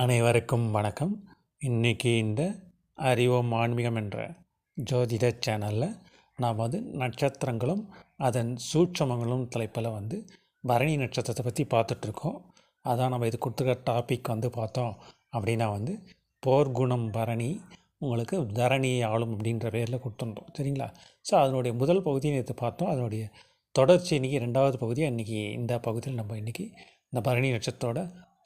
அனைவருக்கும் வணக்கம். இன்றைக்கி இந்த அறிவோம் ஆன்மீகம் என்ற ஜோதிட சேனலில் நாம் வந்து நட்சத்திரங்களும் அதன் சூட்சமங்களும் தலைப்பில் வந்து பரணி நட்சத்திரத்தை பற்றி பார்த்துட்ருக்கோம். அதான் நம்ம இது கொடுத்துருக்க டாபிக் வந்து பார்த்தோம் அப்படின்னா வந்து போர்க்குணம் பரணி உங்களுக்கு தரணி ஆளும் அப்படின்ற பேரில் கொடுத்துருந்தோம். சரிங்களா? ஸோ அதனுடைய முதல் பகுதியை நேற்று பார்த்தோம். அதனுடைய தொடர்ச்சி இன்றைக்கி ரெண்டாவது பகுதியாக இன்றைக்கி இந்த பகுதியில் நம்ம இன்றைக்கி இந்த பரணி நட்சத்திரோட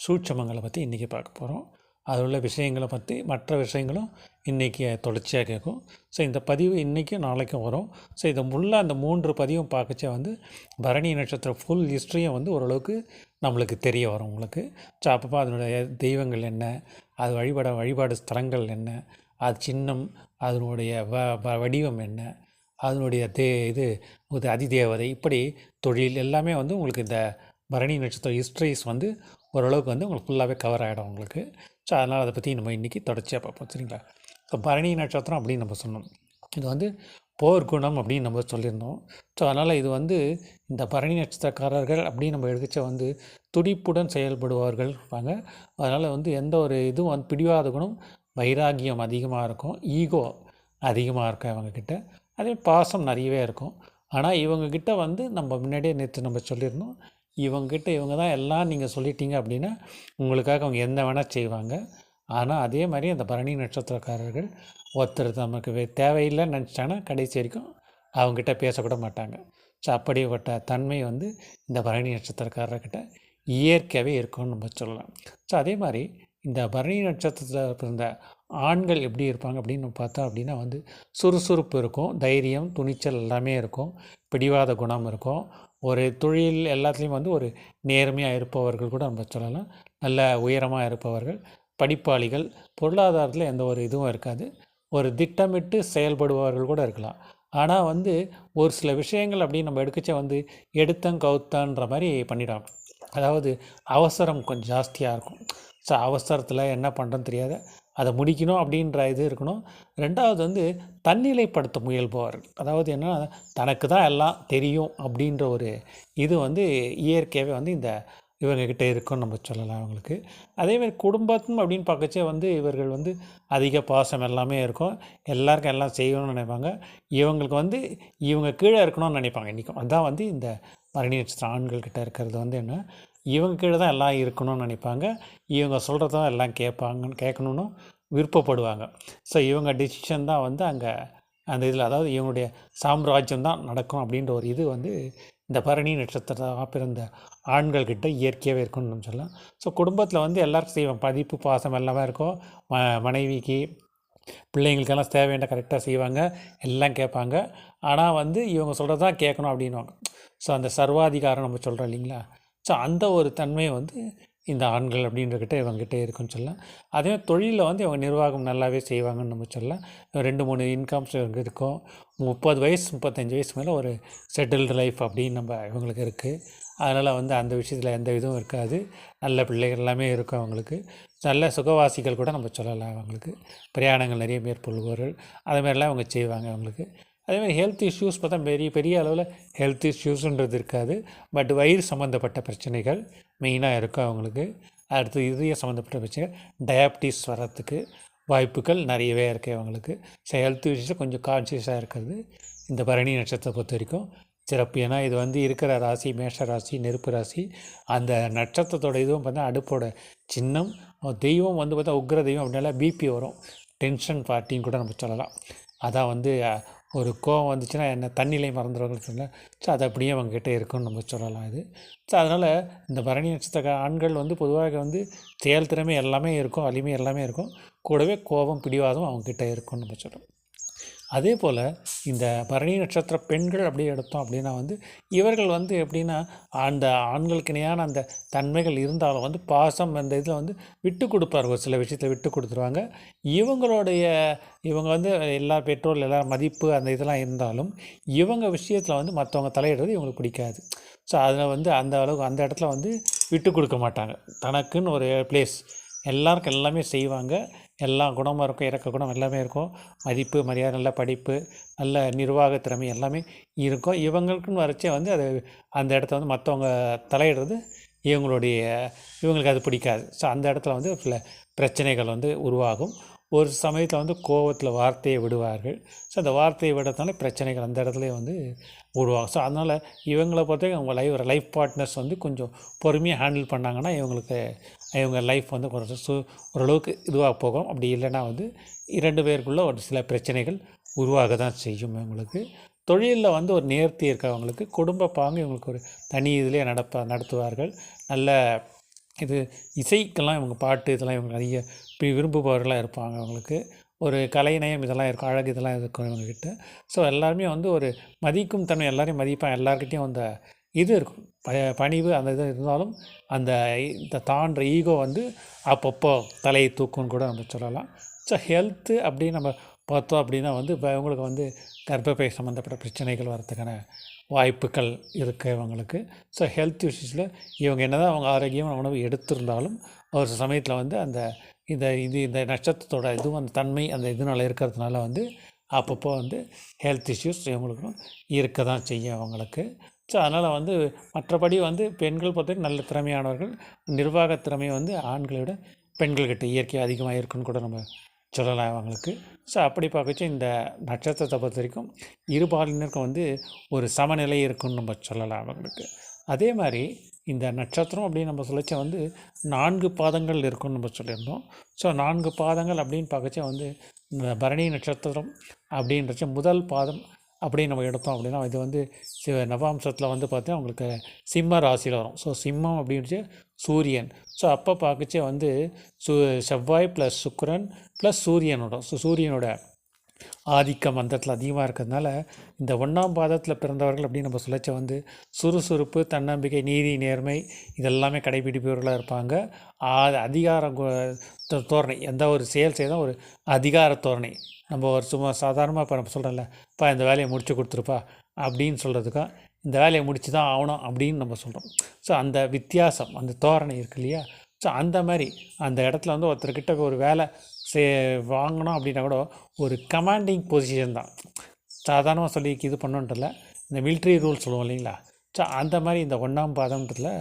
சூட்சமங்களை பற்றி இன்றைக்கி பார்க்க போகிறோம் அதில் உள்ள விஷயங்களை பற்றி மற்ற விஷயங்களும் இன்றைக்கி தொடர்ச்சியாக கேட்கும். ஸோ இந்த பதிவு இன்றைக்கும் நாளைக்கும் வரும். ஸோ இதை முள்ள அந்த மூன்று பதிவும் பார்க்கச்சே வந்து பரணி நட்சத்திர ஃபுல் ஹிஸ்ட்ரியும் வந்து ஓரளவுக்கு நம்மளுக்கு தெரிய வரும் உங்களுக்கு. ஸோ அப்பப்போ அதனுடைய தெய்வங்கள் என்ன? அது வழிபட வழிபாடு ஸ்தலங்கள் என்ன? அது சின்னம் அதனுடைய வ வ வடிவம் என்ன? அதனுடைய தே இது அதிதேவதை இப்படி தொழில் எல்லாமே வந்து உங்களுக்கு இந்த பரணி நட்சத்திர ஹிஸ்ட்ரிஸ் வந்து ஓரளவுக்கு வந்து உங்களுக்கு ஃபுல்லாகவே கவர் ஆகிடும் உங்களுக்கு. ஸோ அதனால் அதை பற்றி நம்ம இன்றைக்கி தொடர்ச்சியாக பார்ப்போம் சரிங்களா? ஸோ பரணி நட்சத்திரம் அப்படின்னு நம்ம சொன்னோம். இது வந்து போர்க்குணம் அப்படின்னு நம்ம சொல்லியிருந்தோம். ஸோ அதனால் இது வந்து இந்த பரணி நட்சத்திரக்காரர்கள் அப்படின்னு நம்ம எடுத்துச்ச வந்து துடிப்புடன் செயல்படுவார்கள் இருப்பாங்க அதனால் வந்து எந்த ஒரு இதுவும் வந்து பிடிவாத குணம் வைராகியம் அதிகமாக இருக்கும் ஈகோ அதிகமாக இருக்கும் இவங்கக்கிட்ட அதே பாசம் நிறையவே இருக்கும். ஆனால் இவங்கக்கிட்ட வந்து நம்ம முன்னாடியே நேற்று நம்ம சொல்லியிருந்தோம் இவங்ககிட்ட இவங்க தான் எல்லாம் நீங்கள் சொல்லிட்டீங்க அப்படின்னா உங்களுக்காக அவங்க என்ன வேணால் செய்வாங்க. ஆனால் அதே மாதிரி அந்த பரணி நட்சத்திரக்காரர்கள் ஒருத்தர் நமக்கு தேவையில்லைன்னு நினச்சிட்டாங்கன்னா கடைசி வரைக்கும் அவங்ககிட்ட பேசக்கூட மாட்டாங்க. ஸோ அப்படிப்பட்ட தன்மை வந்து இந்த பரணி நட்சத்திரக்காரர்கிட்ட இயற்கையாகவே இருக்கும்னு நம்ம சொல்லலாம். ஸோ அதே மாதிரி இந்த பரணி நட்சத்திரத்தில் பிறந்த ஆண்கள் எப்படி இருப்பாங்க அப்படின்னு பார்த்தா அப்படின்னா வந்து சுறுசுறுப்பு இருக்கும் தைரியம் துணிச்சல் எல்லாமே இருக்கும் பிடிவாத குணம் இருக்கும் ஒரு தொழில் எல்லாத்துலேயும் வந்து ஒரு நேர்மையாக இருப்பவர்கள் கூட நம்ம சொல்லலாம். நல்ல உயரமாக இருப்பவர்கள் படிப்பாளிகள் பொருளாதாரத்தில் எந்த ஒரு இதுவும் இருக்காது. ஒரு திட்டமிட்டு செயல்படுபவர்கள் கூட இருக்கலாம். ஆனால் வந்து ஒரு சில விஷயங்கள் அப்படின்னு நம்ம எடுக்கச்சே வந்து எடுத்தங் கவுத்தான்ற மாதிரி பண்ணிடுவாங்க. அதாவது அவசரம் கொஞ்சம் ஜாஸ்தியாக இருக்கும். ஸோ அவசரத்தில் என்ன பண்ணுறோன்னு தெரியாத அதை முடிக்கணும் அப்படின்ற இது இருக்கணும். ரெண்டாவது வந்து தன்னிலைப்படுத்த முயல்பவர்கள். அதாவது என்ன தனக்கு தான் எல்லாம் தெரியும் அப்படின்ற ஒரு இது வந்து இயற்கையாகவே வந்து இந்த இவங்கக்கிட்ட இருக்குன்னு நம்ம சொல்லலாம் அவங்களுக்கு. அதேமாதிரி குடும்பம் அப்படின்னு பார்க்கச்சே வந்து இவர்கள் வந்து அதிக பாசம் எல்லாமே இருக்கும். எல்லாருக்கும் எல்லாம் செய்யணும்னு நினைப்பாங்க. இவங்களுக்கு வந்து இவங்க கீழே இருக்கணும்னு நினைப்பாங்க. இன்றைக்கும் அதான் வந்து இந்த மரணி நட்சத்திர ஆண்கள்கிட்ட இருக்கிறது வந்து என்ன இவங்க கீழே தான் எல்லாம் இருக்கணும்னு நினைப்பாங்க. இவங்க சொல்கிறதான் எல்லாம் கேட்பாங்கன்னு கேட்கணுன்னு விருப்பப்படுவாங்க. ஸோ இவங்க டிசிஷன் தான் வந்து அங்கே அந்த இதில் அதாவது இவங்களுடைய சாம்ராஜ்யம் தான் நடக்கும் அப்படின்ற ஒரு இது வந்து இந்த பரணி நட்சத்திரமாக பிறந்த ஆண்கள்கிட்ட இயற்கையாகவே இருக்கும்னு நம்ம சொல்லலாம். ஸோ குடும்பத்தில் வந்து எல்லாருக்கும் செய்வோம். பதிப்பு பாசம் எல்லாமே இருக்கும். ம மனைவிக்கு பிள்ளைங்களுக்கெல்லாம் தேவையான கரெக்டாக செய்வாங்க. எல்லாம் கேட்பாங்க. ஆனால் வந்து இவங்க சொல்கிறது தான் கேட்கணும் அப்படின்வாங்க ஸோ அந்த சர்வாதிகாரம் நம்ம சொல்கிறோம் இல்லைங்களா? ஸோ அந்த ஒரு தன்மையை வந்து இந்த ஆண்கள் அப்படின்றக்கிட்ட இவங்ககிட்ட இருக்குன்னு சொல்லலாம். அதே தொழிலில் வந்து இவங்க நிர்வாகம் நல்லாவே செய்வாங்கன்னு நம்ம சொல்லலாம். ரெண்டு மூணு இன்கம்ஸ் இவங்க இருக்கும். முப்பது வயசு முப்பத்தஞ்சு வயசு மேலே ஒரு செட்டில்டு லைஃப் அப்படின்னு நம்ம இவங்களுக்கு இருக்குது அதனால் வந்து அந்த விஷயத்தில் எந்த இதுவும் இருக்காது. நல்ல பிள்ளைகள் எல்லாமே இருக்கும் அவங்களுக்கு. நல்ல சுகவாசிகள் கூட நம்ம சொல்லலாம் அவங்களுக்கு. பிரயாணங்கள் நிறைய மேற்கொள்வார்கள் அதுமாரிலாம் அவங்க செய்வாங்க அவங்களுக்கு. அதேமாதிரி ஹெல்த் இஷ்யூஸ் பார்த்தா பெரிய பெரிய அளவில் ஹெல்த் இஷ்யூஸுன்றது இருக்காது. பட் வயிறு சம்மந்தப்பட்ட பிரச்சனைகள் மெயினாக இருக்கும் அவங்களுக்கு. அடுத்து இதய சம்மந்தப்பட்ட பிரச்சனை டயாபிட்டிஸ் வர்றதுக்கு வாய்ப்புகள் நிறையவே இருக்குது அவங்களுக்கு. ஸோ ஹெல்த் இஷ்யூஸில் கொஞ்சம் கான்சியஸாக இருக்கிறது. இந்த பரணி நட்சத்திரத்தை பொறுத்த வரைக்கும் சிறப்பு. ஏன்னா இது வந்து இருக்கிற ராசி மேஷ ராசி நெருப்பு ராசி அந்த நட்சத்திரத்தோட இதுவும் பார்த்தா அடுப்போட சின்னம். தெய்வம் வந்து பார்த்தா உக்ர தெய்வம் அப்படின்னால பிபி வரும். டென்ஷன் பார்ட்டின்னு கூட நம்ம சொல்லலாம். அதான் வந்து ஒரு கோவம் வந்துச்சுன்னா என்ன தண்ணிலையும் மறந்துடுவாங்கன்னு சொன்னேன் ஸோ அது அப்படியே அவங்ககிட்ட இருக்குன்னு நம்ம சொல்லலாம் இது. ஸோ அதனால் இந்த பரணி நட்சத்திர ஆண்கள் வந்து பொதுவாக வந்து செயல் திறமை எல்லாமே இருக்கும் வலிமை எல்லாமே இருக்கும். கூடவே கோபம் பிடிவாதம் அவங்கக்கிட்ட இருக்கும்னு நம்ம சொல்கிறோம் அதே போல் இந்த பரணி நட்சத்திர பெண்கள் அப்படி எடுத்தோம் அப்படின்னா வந்து இவர்கள் வந்து எப்படின்னா அந்த ஆண்களுக்கு இணையான அந்த தன்மைகள் இருந்தாலும் வந்து பாசம் அந்த இதில் வந்து விட்டு கொடுப்பார். ஒரு சில விஷயத்தில் விட்டு கொடுத்துருவாங்க. இவங்களுடைய இவங்க வந்து எல்லா பெற்றோர் எல்லா மதிப்பு அந்த இதெல்லாம் இருந்தாலும் இவங்க விஷயத்தில் வந்து மற்றவங்க தலையிடுறது இவங்களுக்கு பிடிக்காது. ஸோ அதில் வந்து அந்த அளவுக்கு அந்த இடத்துல வந்து விட்டு கொடுக்க மாட்டாங்க. தனக்குன்னு ஒரு பிளேஸ் எல்லாருக்கும் எல்லாமே செய்வாங்க. எல்லா குணமும் இருக்கும் இறக்க குணம் எல்லாமே இருக்கும். மதிப்பு மரியாதை நல்ல படிப்பு நல்ல நிர்வாக திறமை எல்லாமே இருக்கும். இவங்களுக்குன்னு வரைச்சே வந்து அது அந்த இடத்த வந்து மற்றவங்க தலையிடுறது இவங்களுடைய இவங்களுக்கு அது பிடிக்காது. ஸோ அந்த இடத்துல வந்து சில பிரச்சனைகள் வந்து உருவாகும். ஒரு சமயத்தில் வந்து கோவத்தில் வார்த்தையை விடுவார்கள். ஸோ அந்த வார்த்தையை விடுறதுனால பிரச்சனைகள் அந்த இடத்துலையே வந்து உருவாகும். ஸோ அதனால் இவங்களை பொறுத்தவரைக்கும் அவங்க லைஃப் லைஃப் பார்ட்னர்ஸ் வந்து கொஞ்சம் பொறுமையாக ஹேண்டில் பண்ணாங்கன்னா இவங்களுக்கு இவங்க லைஃப் வந்து கொஞ்சம் சு ஓரளவுக்கு இதுவாக போகும். அப்படி இல்லைன்னா வந்து இரண்டு பேருக்குள்ள ஒரு சில பிரச்சனைகள் உருவாக தான் செய்யும் இவங்களுக்கு. தொழிலில் வந்து ஒரு நேர்த்தி இருக்கவங்களுக்கு குடும்ப பாங்கு இவங்களுக்கு ஒரு தனி இதிலே நடப்ப நடத்துவார்கள். நல்ல இது இசைக்கெல்லாம் இவங்க பாட்டு இதெல்லாம் இவங்க அதிக விரும்புபவர்களாக இருப்பாங்க அவங்களுக்கு. ஒரு கலைநயம் இதெல்லாம் இருக்கும் அழகு இதெல்லாம் இருக்கும் இவங்கக்கிட்ட ஸோ எல்லாருமே வந்து ஒரு மதிக்கும் தன்மை எல்லாரையும் மதிப்பாங்க. எல்லாருக்கிட்டேயும் அந்த இது இருக்கும். ப பணிவு அந்த இது இருந்தாலும் அந்த இந்த தான்ற ஈகோ வந்து அப்பப்போ தலையை தூக்கும்னு கூட நம்ம சொல்லலாம். ஸோ ஹெல்த்து அப்படின்னு நம்ம பார்த்தோம் அப்படின்னா வந்து இப்போ இவங்களுக்கு வந்து கர்ப்பப்பை சம்மந்தப்பட்ட பிரச்சனைகள் வரத்துக்கான வாய்ப்புகள் இருக்குது இவங்களுக்கு. ஸோ ஹெல்த் இஷ்யூஸில் இவங்க என்னதான் அவங்க ஆரோக்கியமான உணவு எடுத்திருந்தாலும் ஒரு சமயத்தில் வந்து அந்த இந்த இது இந்த நட்சத்திரத்தோட இதுவும் அந்த தன்மை அந்த இதனால் இருக்கிறதுனால வந்து அப்பப்போ வந்து ஹெல்த் இஷ்யூஸ் இவங்களுக்கும் இருக்க தான் செய்யும் அவங்களுக்கு. ஸோ அதனால் வந்து மற்றபடி வந்து பெண்கள் பொறுத்தவரைக்கும் நல்ல திறமையானவர்கள். நிர்வாக திறமை வந்து ஆண்களை விட பெண்கள்கிட்ட இயற்கை அதிகமாக இருக்குன்னு கூட நம்ம சொல்லலாம் அவங்களுக்கு. ஸோ அப்படி பார்க்கச்சு இந்த நட்சத்திரத்தை பொறுத்த வரைக்கும் இருபாலினருக்கும் வந்து ஒரு சமநிலை இருக்குன்னு நம்ம சொல்லலாம் அவங்களுக்கு. அதே மாதிரி இந்த நட்சத்திரம் அப்படின்னு நம்ம சொல்லிச்சா வந்து நான்கு பாதங்கள் இருக்குன்னு நம்ம சொல்லியிருந்தோம். ஸோ நான்கு பாதங்கள் அப்படின்னு பார்க்கச்சே வந்து இந்த பரணி நட்சத்திரம் அப்படின்றச்ச முதல் பாதம் அப்படின்னு நம்ம எடுத்தோம் அப்படின்னா இது வந்து சிவ நவாம்சத்தில் வந்து பார்த்தா உங்களுக்கு சிம்ம ராசியில் வரும். ஸோ சிம்மம் அப்படின்ச்சு சூரியன். ஸோ அப்போ பார்க்கச்சே வந்து சு செவ்வாய் ப்ளஸ் சுக்கிரன் ப்ளஸ் சூரியனோட. ஸோ சூரியனோட ஆதிக்கம் அந்தத்தில் அதிகமாக இருக்கிறதுனால இந்த ஒன்றாம் பாதத்தில் பிறந்தவர்கள் அப்படின்னு நம்ம சொல்லச்ச வந்து சுறுசுறுப்பு தன்னம்பிக்கை நீதி நேர்மை இதெல்லாமே கடைபிடிப்பவர்களாக இருப்பாங்க. ஆ- அதிகார தோரணை எந்த ஒரு செயல் செய்தால் ஒரு அதிகார தோரணை. நம்ம ஒரு சும்மா சாதாரணமாக இப்போ நம்ம சொல்கிறோம்ல இப்போ இந்த வேலையை முடிச்சு கொடுத்துருப்பா அப்படின்னு சொல்கிறதுக்கும் இந்த வேலையை முடிச்சு தான் ஆகணும் அப்படின்னு நம்ம சொல்கிறோம் ஸோ அந்த வித்தியாசம் அந்த தோரணை இருக்கு இல்லையா? ஸோ அந்த மாதிரி அந்த இடத்துல வந்து ஒருத்தர்கிட்ட ஒரு வேலை சே வாங்கணும் அப்படின்னா கூட ஒரு கமாண்டிங் பொசிஷன் தான். சாதாரணமாக சொல்லி இது பண்ணோன்றல இந்த மிலிட்ரி ரூல் சொல்லுவோம் இல்லைங்களா? ஸோ அந்த மாதிரி இந்த ஒன்றாம் பாதம்ன்றதில்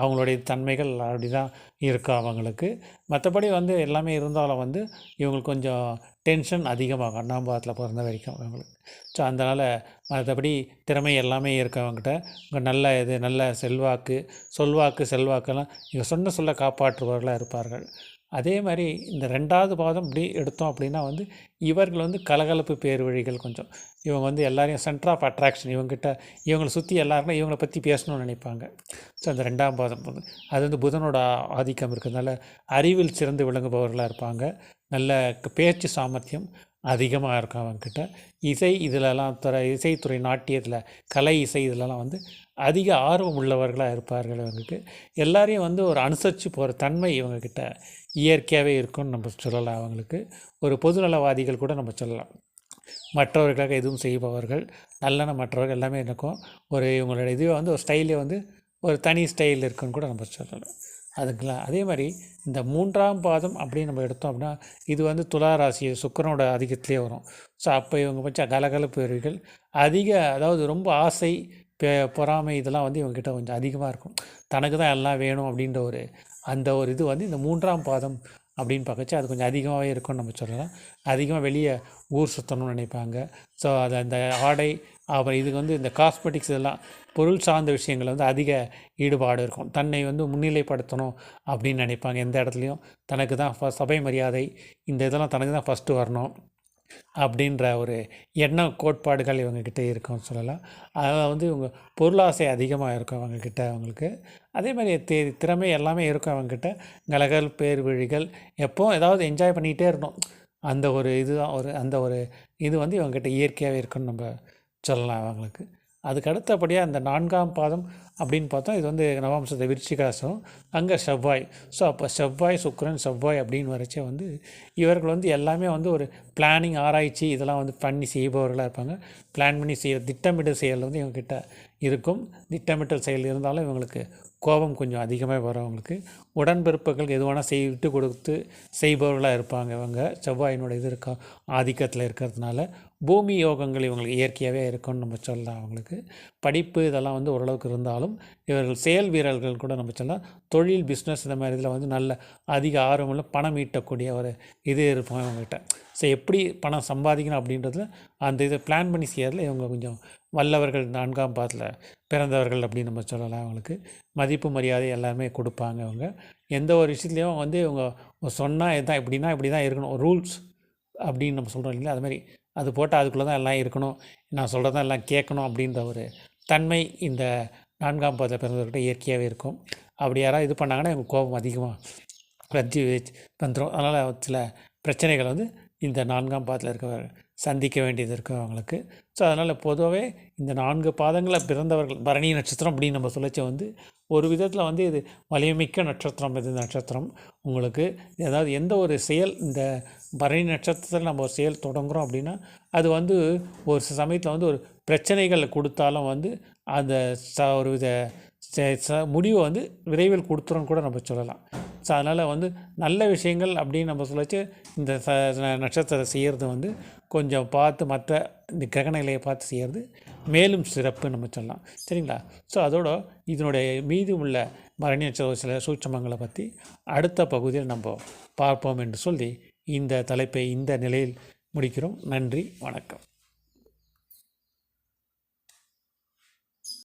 அவங்களுடைய தன்மைகள் அப்படி தான் இருக்கும் அவங்களுக்கு. மற்றபடி வந்து எல்லாமே இருந்தாலும் வந்து இவங்களுக்கு கொஞ்சம் டென்ஷன் அதிகமாகும். ஒன்றாம் பாதத்தில் பிறந்த வரைக்கும் அவங்களுக்கு ஸோ அதனால் மற்றபடி திறமை எல்லாமே இருக்கு அவங்ககிட்ட. நல்ல இது நல்ல செல்வாக்கு சொல்வாக்கு செல்வாக்கெல்லாம் இவங்க சொன்ன சொல்ல காப்பாற்றுபவர்களாக இருப்பார்கள். அதே மாதிரி இந்த ரெண்டாவது பாதம் இப்படி எடுத்தோம் அப்படின்னா வந்து இவர்கள் வந்து கலகலப்பு பேர் வழிகள் கொஞ்சம். இவங்க வந்து எல்லாரையும் சென்டர் ஆஃப் அட்ராக்ஷன் இவங்ககிட்ட இவங்களை சுற்றி எல்லாருமே இவங்களை பற்றி பேசணும்னு நினைப்பாங்க. ஸோ அந்த ரெண்டாம் பாதம் வந்து அது வந்து புதனோட ஆதிக்கம் இருக்கிறதுனால அறிவில் சிறந்து விளங்குபவர்களாக இருப்பாங்க. நல்ல பேச்சு சாமர்த்தியம் அதிகமாக இருக்கும் அவங்கக்கிட்ட இசை இதிலலாம் துறை இசைத்துறை நாட்டியத்தில் கலை இசை இதிலலாம் வந்து அதிக ஆர்வம் உள்ளவர்களாக இருப்பார்கள் இவங்களுக்கு. எல்லாரையும் வந்து ஒரு அனுசரித்து போகிற தன்மை இவங்கக்கிட்ட இயற்கையாகவே இருக்கும்னு நம்ம சொல்லலாம் அவங்களுக்கு. ஒரு பொதுநலவாதிகள் கூட நம்ம சொல்லலாம். மற்றவர்களுக்காக எதுவும் செய்பவர்கள் நல்லன மற்றவர்கள் எல்லாமே இருக்கும். ஒரு இவங்களோட இதுவே வந்து ஒரு ஸ்டைலே வந்து ஒரு தனி ஸ்டைல் இருக்குன்னு கூட நம்ம சொல்லலாம். அதுங்களா? அதே மாதிரி இந்த மூன்றாம் பாதம் அப்படின்னு நம்ம எடுத்தோம் அப்படின்னா இது வந்து துலா ராசி சுக்கிரனோட அதிகத்திலே வரும். ஸோ அப்போ இவங்க பச்ச கலகலப்புகள் அதிக அதாவது ரொம்ப ஆசை பெ பொறாமை இதெல்லாம் வந்து இவங்ககிட்ட கொஞ்சம் அதிகமாக இருக்கும். தனக்கு தான் எல்லாம் வேணும் அப்படின்ற ஒரு அந்த ஒரு இது வந்து இந்த மூன்றாம் பாதம் அப்படின்னு பார்க்கச்சு அது கொஞ்சம் அதிகமாகவே இருக்கும்னு நம்ம சொல்லலாம். அதிகமாக வெளியே ஊர் சுற்றணும்னு நினைப்பாங்க. ஸோ அது அந்த ஆடை அப்புறம் இதுக்கு வந்து இந்த காஸ்மெட்டிக்ஸ் இதெல்லாம் பொருள் சார்ந்த விஷயங்கள் வந்து அதிக ஈடுபாடு இருக்கும். தன்னை வந்து முன்னிலைப்படுத்தணும் அப்படின்னு நினைப்பாங்க. எந்த இடத்துலையும் தனக்கு தான் ஃப சபை மரியாதை இந்த இதெல்லாம் தனக்கு தான் ஃபஸ்ட்டு வரணும். அப்படின்ற ஒரு எண்ண கோட்பாடுகள் இவங்கக்கிட்ட இருக்கும்னு சொல்லலாம். அதனால் வந்து இவங்க பொருளாசை அதிகமாக இருக்கும் அவங்கக்கிட்ட அவங்களுக்கு. அதே மாதிரி தே திறமை எல்லாமே இருக்கும் அவங்கக்கிட்ட கலகல் பேர் விழிகள் எப்போ ஏதாவது என்ஜாய் பண்ணிகிட்டே இருக்கணும். அந்த ஒரு இதுதான் ஒரு அந்த ஒரு இது வந்து இவங்ககிட்ட இயற்கையாகவே இருக்குன்னு நம்ம சொல்லலாம் அவங்களுக்கு. அதுக்கு அடுத்தபடியாக அந்த நான்காம் பாதம் அப்படின்னு பார்த்தோம் இது வந்து நவாம்சத்தை விருச்சிகாசம் அங்கே செவ்வாய். ஸோ அப்போ செவ்வாய் சுக்கிரன் செவ்வாய் அப்படின்னு வரைச்சே வந்து இவர்கள் வந்து எல்லாமே வந்து ஒரு பிளானிங் ஆராய்ச்சி இதெல்லாம் வந்து பண்ணி செய்பவர்களாக இருப்பாங்க. பிளான் பண்ணி செய்ய திட்டமிடல் செயல் வந்து இவங்ககிட்ட இருக்கும். திட்டமிட்டல் செயல் இருந்தாலும் இவங்களுக்கு கோபம் கொஞ்சம் அதிகமாக வரும் அவங்களுக்கு. உடன்பிறப்புகள் எதுவான வேணால் செய் விட்டு கொடுத்து செய்பவர்களாக இருப்பாங்க இவங்க. செவ்வாயினோட இது இருக்க ஆதிக்கத்தில் இருக்கிறதுனால பூமி யோகங்கள் இவங்களுக்கு இயற்கையாகவே இருக்கும்னு நம்ம சொல்லலாம் அவங்களுக்கு. படிப்பு இதெல்லாம் வந்து ஓரளவுக்கு இருந்தாலும் இவர்கள் செயல் வீரர்கள் கூட நம்ம சொல்லலாம். தொழில் பிஸ்னஸ் இந்த மாதிரி இதில் வந்து நல்ல அதிக ஆர்வமுள்ள பணம் ஈட்டக்கூடிய ஒரு இது இருப்பாங்க இவங்ககிட்ட. ஸோ எப்படி பணம் சம்பாதிக்கணும் அப்படின்றதுல அந்த இதை பிளான் பண்ணி செய்யறதுல இவங்க கொஞ்சம் வல்லவர்கள் நான்காம் பாதத்தில் பிறந்தவர்கள் அப்படின்னு நம்ம சொல்லலாம் அவங்களுக்கு. மதிப்பு மரியாதை எல்லாமே கொடுப்பாங்க அவங்க. எந்த ஒரு விஷயத்துலையும் வந்து இவங்க சொன்னால் இதான் இப்படின்னா இப்படி தான் இருக்கணும். ரூல்ஸ் அப்படின்னு நம்ம சொல்கிறோம் இல்லைங்களா? அது மாதிரி அது போட்டால் அதுக்குள்ளே தான் எல்லாம் இருக்கணும். நான் சொல்கிறதான் எல்லாம் கேட்கணும் அப்படின்ற ஒரு தன்மை இந்த நான்காம் பாதத்தில் பிறந்தவர்கிட்ட இயற்கையாகவே இருக்கும். அப்படி யாராவது இது பண்ணாங்கன்னா இவங்க கோபம் அதிகமாக வச்சு வந்துடும் அதனால் சில பிரச்சனைகள் வந்து இந்த நான்காம் பாதத்தில் இருக்கிற சந்திக்க வேண்டியது இருக்கும் அவங்களுக்கு. ஸோ அதனால் பொதுவாகவே இந்த நான்கு பாதங்களில் பிறந்தவர்கள் பரணி நட்சத்திரம் அப்படின்னு நம்ம சொல்லிச்ச வந்து ஒரு விதத்தில் வந்து இது வலிமைமிக்க நட்சத்திரம் இது நட்சத்திரம். உங்களுக்கு அதாவது எந்த ஒரு செயல் இந்த பரணி நட்சத்திரத்தில் நம்ம ஒரு செயல் தொடங்குறோம் அப்படின்னா அது வந்து ஒரு சில சமயத்தில் வந்து ஒரு பிரச்சனைகள் கொடுத்தாலும் வந்து அந்த ச ஒரு வித முடிவை வந்து விரைவில் கொடுத்துரும் கூட நம்ம சொல்லலாம். ஸோ அதனால் வந்து நல்ல விஷயங்கள் அப்படின்னு நம்ம சொல்லச்சு இந்த ச ந- நட்சத்திரத்தை செய்கிறது வந்து கொஞ்சம் பார்த்து மற்ற இந்த கிரகநிலையை பார்த்து செய்கிறது மேலும் சிறப்பு நம்ம சொல்லலாம். சரிங்களா? ஸோ அதோட இதனுடைய மீதி உள்ள மரணி நட்சத்திர சில சூட்சமங்களை பற்றி அடுத்த பகுதியில் நம்ம பார்ப்போம் என்று சொல்லி இந்த தலைப்பை இந்த நிலையில் முடிக்கிறோம். நன்றி வணக்கம்.